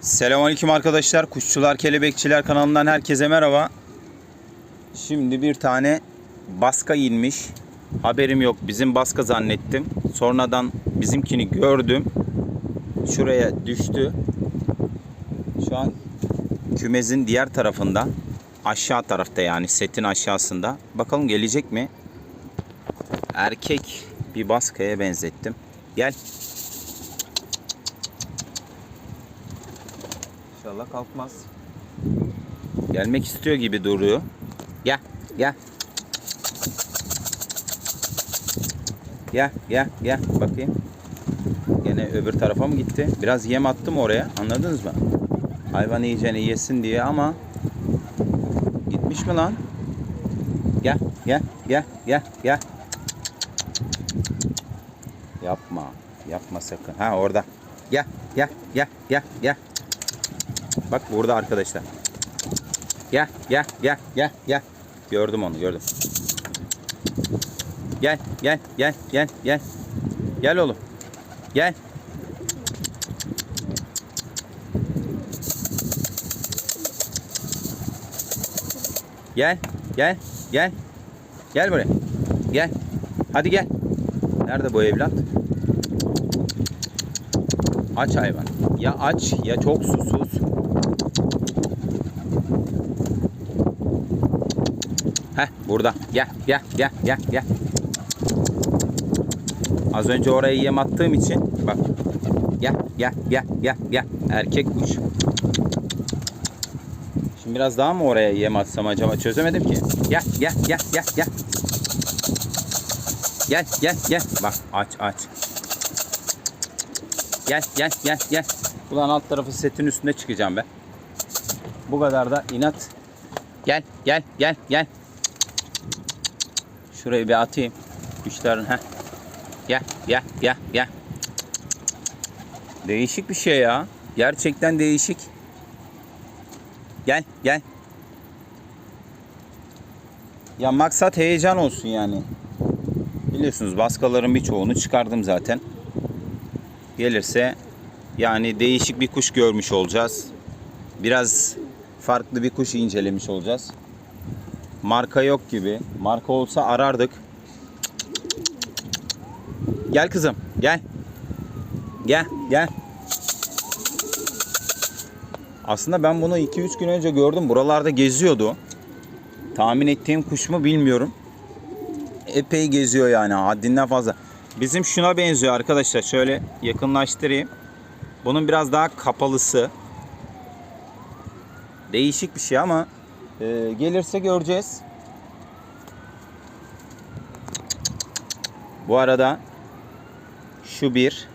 Selamünaleyküm arkadaşlar. Kuşçular, Kelebekçiler kanalından herkese merhaba. Şimdi bir tane baska inmiş. Haberim yok. Bizim baska zannettim. Sonradan bizimkini gördüm. Şuraya düştü. Şu an kümezin diğer tarafında. Aşağı tarafta yani setin aşağısında. Bakalım gelecek mi? Erkek bir baskaya benzettim. Gel. İnşallah kalkmaz. Gelmek istiyor gibi duruyor. Gel, gel. Gel, gel, gel. Bakayım. Gene öbür tarafa mı gitti? Biraz yem attım oraya. Anladınız mı? Hayvan iyicene yesin diye ama gitmiş mi lan? Gel, gel, gel, gel, gel. Yapma. Yapma sakın. Ha orada. Gel, gel, gel, gel, gel. Bak burada arkadaşlar. Gel gel gel gel gel. Gördüm onu gördüm. Gel gel gel gel gel. Gel oğlum. Gel. Gel gel gel. Gel buraya. Gel. Hadi gel. Nerede bu evlat? Aç hayvan. Ya aç ya çok susuz. Heh burada. Gel gel gel gel gel. Az önce oraya yem attığım için bak. Gel gel gel gel gel. Erkek kuş. Şimdi biraz daha mı oraya yem atsam acaba çözemedim ki. Gel gel gel gel gel. Gel gel gel. Bak aç aç. Gel gel gel gel. Ulan alt tarafı setin üstünde çıkacağım ben. Bu kadar da inat. Gel gel gel gel. Şurayı bir atayım. Kuşların ha. Gel gel gel gel. Değişik bir şey ya. Gerçekten değişik. Gel gel. Ya maksat heyecan olsun yani. Biliyorsunuz baskaların birçoğunu çıkardım zaten. Gelirse yani değişik bir kuş görmüş olacağız. Biraz farklı bir kuş incelemiş olacağız. Marka yok gibi. Marka olsa arardık. Gel kızım, gel. Gel, gel. Aslında ben bunu 2-3 gün önce gördüm. Buralarda geziyordu. Tahmin ettiğim kuş mu bilmiyorum. Epey geziyor yani haddinden fazla. Bizim şuna benziyor arkadaşlar. Şöyle yakınlaştırayım. Bunun biraz daha kapalısı. Değişik bir şey ama e, gelirse göreceğiz. Bu arada şu bir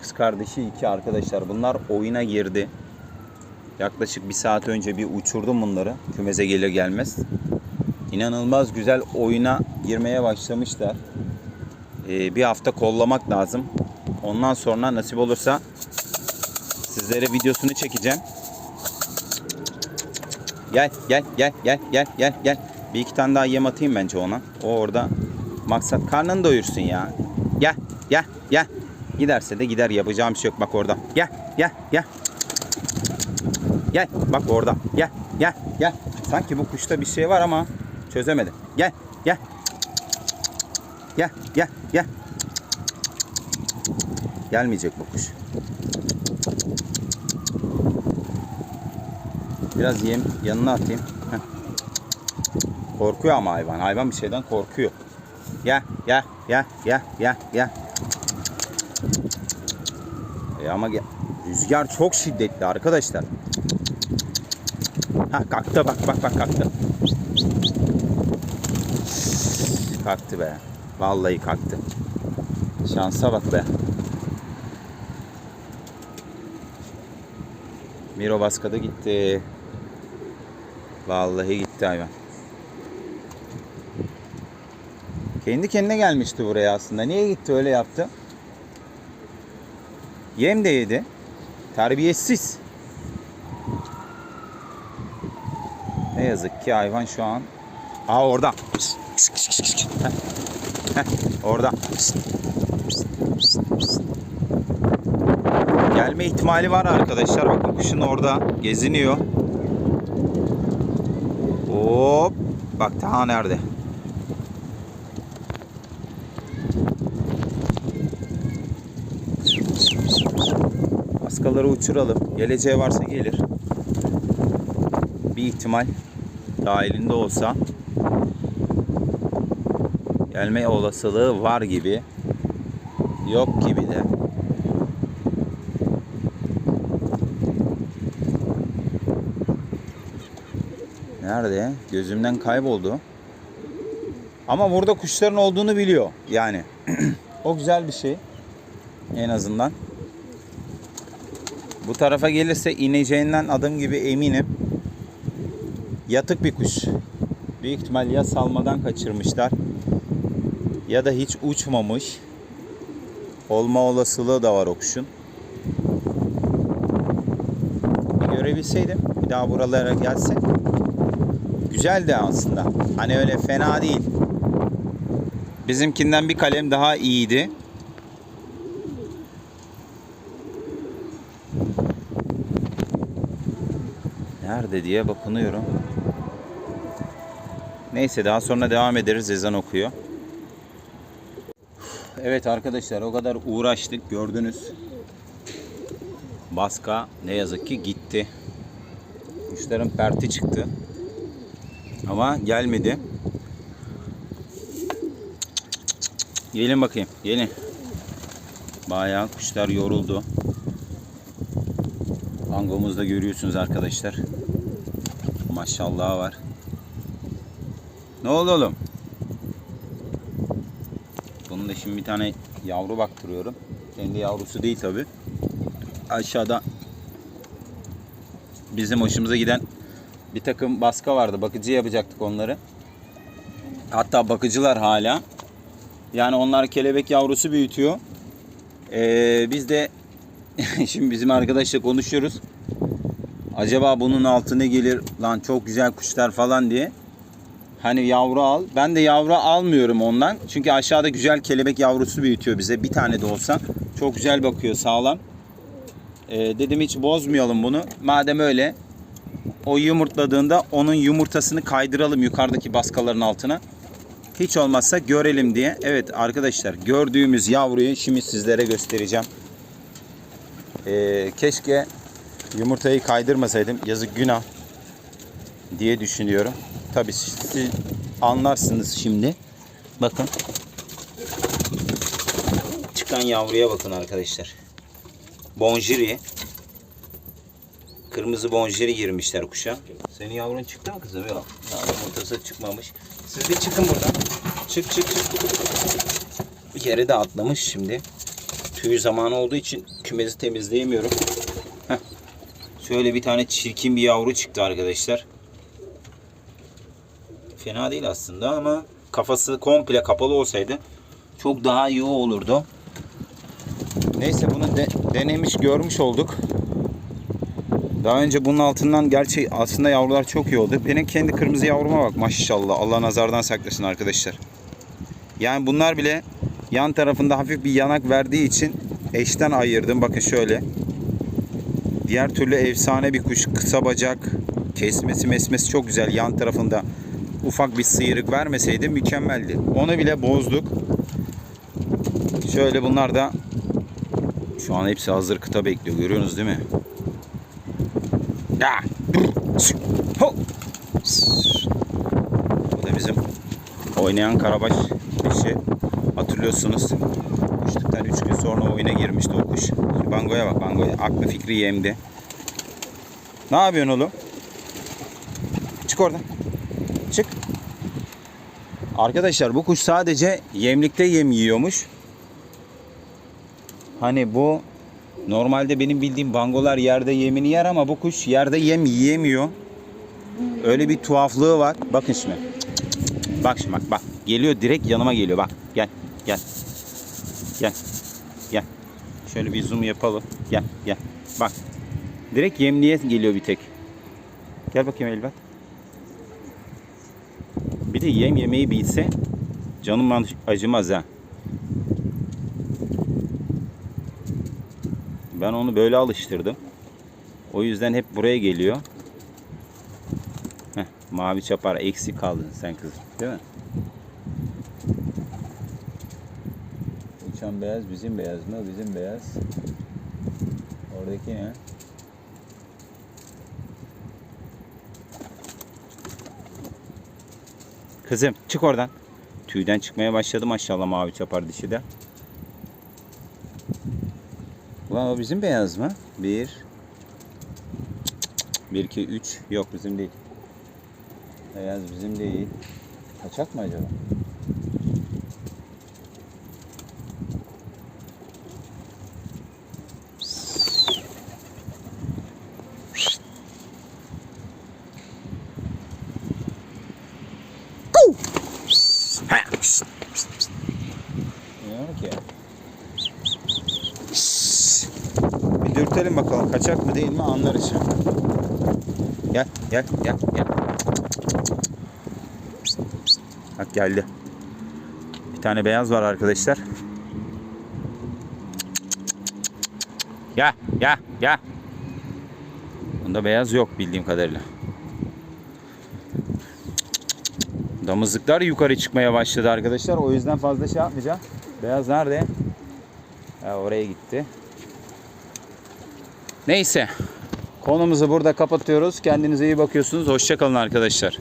kız kardeşi iki arkadaşlar. Bunlar oyuna girdi. Yaklaşık bir saat önce bir uçurdum bunları. Kümeze gelir gelmez. İnanılmaz güzel oyuna girmeye başlamışlar. Ee, bir hafta kollamak lazım. Ondan sonra nasip olursa sizlere videosunu çekeceğim. Gel gel gel gel gel gel gel. Bir iki tane daha yem atayım bence ona. O orada maksat karnını doyursun ya. Gel gel gel. Giderse de gider yapacağım bir şey yok bak orada. Gel gel gel. Gel bak orada. Gel gel gel. Sanki bu kuşta bir şey var ama çözemedim. Gel gel. Gel gel gel. Gelmeyecek bu kuş. Biraz yem yanına atayım. Korkuyor ama hayvan. Hayvan bir şeyden korkuyor. Gel gel gel gel gel gel. E ama gel. Rüzgar çok şiddetli arkadaşlar. Ha kalktı bak bak bak kalktı. Kalktı be. Vallahi kalktı. Şansa bak be. Miro Baska'da gitti. Vallahi gitti hayvan. Kendi kendine gelmişti buraya aslında. Niye gitti öyle yaptı? Yem de yedi. Terbiyesiz. Ne yazık ki hayvan şu an. Aa orada. Orada. Gel Gelme ihtimali var arkadaşlar. Bakın kuşun orada geziniyor. Hop. Bak daha nerede? Askaları uçuralım. Geleceği varsa gelir. Bir ihtimal dahilinde olsa gelme olasılığı var gibi. Yok gibi de. Nerede? Gözümden kayboldu. Ama burada kuşların olduğunu biliyor yani. o güzel bir şey. En azından. Bu tarafa gelirse ineceğinden adım gibi eminim. Yatık bir kuş. Büyük ihtimal ya salmadan kaçırmışlar ya da hiç uçmamış. Olma olasılığı da var o kuşun. Görebilseydim bir daha buralara gelse güzeldi aslında. Hani öyle fena değil. Bizimkinden bir kalem daha iyiydi. Nerede diye bakınıyorum. Neyse daha sonra devam ederiz. Ezan okuyor. Evet arkadaşlar o kadar uğraştık gördünüz. Baska ne yazık ki gitti. Kuşların perti çıktı. Ama gelmedi. Gelin bakayım. Gelin. Bayağı kuşlar yoruldu. Angomuzda görüyorsunuz arkadaşlar. Maşallah var. Ne oldu oğlum? Bunun da şimdi bir tane yavru baktırıyorum. Kendi yavrusu değil tabi. Aşağıda bizim hoşumuza giden bir takım baska vardı. Bakıcı yapacaktık onları. Hatta bakıcılar hala. Yani onlar kelebek yavrusu büyütüyor. Ee, biz de şimdi bizim arkadaşla konuşuyoruz. Acaba bunun altı ne gelir lan çok güzel kuşlar falan diye. Hani yavru al. Ben de yavru almıyorum ondan. Çünkü aşağıda güzel kelebek yavrusu büyütüyor bize. Bir tane de olsa. Çok güzel bakıyor sağlam. Ee, dedim hiç bozmayalım bunu. Madem öyle o yumurtladığında onun yumurtasını kaydıralım yukarıdaki baskaların altına. Hiç olmazsa görelim diye. Evet arkadaşlar gördüğümüz yavruyu şimdi sizlere göstereceğim. Ee, keşke yumurtayı kaydırmasaydım. Yazık günah diye düşünüyorum. Tabii siz anlarsınız şimdi. Bakın. Çıkan yavruya bakın arkadaşlar. Bonjiri. Kırmızı bonjiri girmişler kuşa. Senin yavrun çıktı mı kızım? Yok. Yumurtası çıkmamış. Siz de çıkın buradan. Çık çık çık. Bir kere de atlamış şimdi. Tüy zamanı olduğu için kümesi temizleyemiyorum. Heh. Şöyle bir tane çirkin bir yavru çıktı arkadaşlar. Fena değil aslında ama kafası komple kapalı olsaydı çok daha iyi olurdu. Neyse bunu de, denemiş görmüş olduk. Daha önce bunun altından gerçi aslında yavrular çok iyi oldu. Benim kendi kırmızı yavruma bak maşallah. Allah nazardan saklasın arkadaşlar. Yani bunlar bile yan tarafında hafif bir yanak verdiği için eşten ayırdım. Bakın şöyle. Diğer türlü efsane bir kuş. Kısa bacak. Kesmesi mesmesi çok güzel. Yan tarafında ufak bir sıyrık vermeseydi mükemmeldi. Onu bile bozduk. Şöyle bunlar da şu an hepsi hazır kıta bekliyor. Görüyorsunuz değil mi? Ya. Bu da bizim oynayan karabaş dişi. Hatırlıyorsunuz. Uçtuktan 3 gün sonra oyuna girmişti o kuş. Bangoya bak bangoya. Aklı fikri yemdi. Ne yapıyorsun oğlum? Çık oradan. Çık. Arkadaşlar bu kuş sadece yemlikte yem yiyormuş. Hani bu normalde benim bildiğim bangolar yerde yemini yer ama bu kuş yerde yem yiyemiyor. Öyle bir tuhaflığı var. Bakın şimdi. Bak şimdi bak bak. Geliyor direkt yanıma geliyor bak. Gel gel. Gel. Gel. Şöyle bir zoom yapalım. Gel gel. Bak. Direkt yemliğe geliyor bir tek. Gel bakayım Elbat. Bir de yem yemeyi bilse canım acımaz ha. Ben onu böyle alıştırdım. O yüzden hep buraya geliyor. Heh, mavi çapar eksik kaldın sen kızım. Değil mi? Uçan beyaz bizim beyaz mı? Bizim beyaz. Oradaki ne? Kızım çık oradan. Tüyden çıkmaya başladı maşallah mavi çapar dişi de. Ulan o bizim beyaz mı? Bir. Bir, iki, üç. Yok bizim değil. Beyaz bizim değil. Kaçak mı acaba? Bilmiyorum ki. Bir dürtelim bakalım kaçak mı değil mi anlarız. Gel gel gel gel. Bak geldi. Bir tane beyaz var arkadaşlar. Gel gel gel. Bunda beyaz yok bildiğim kadarıyla. Damızlıklar yukarı çıkmaya başladı arkadaşlar. O yüzden fazla şey yapmayacağım. Beyaz nerede? Ha, oraya gitti. Neyse. Konumuzu burada kapatıyoruz. Kendinize iyi bakıyorsunuz. Hoşçakalın arkadaşlar.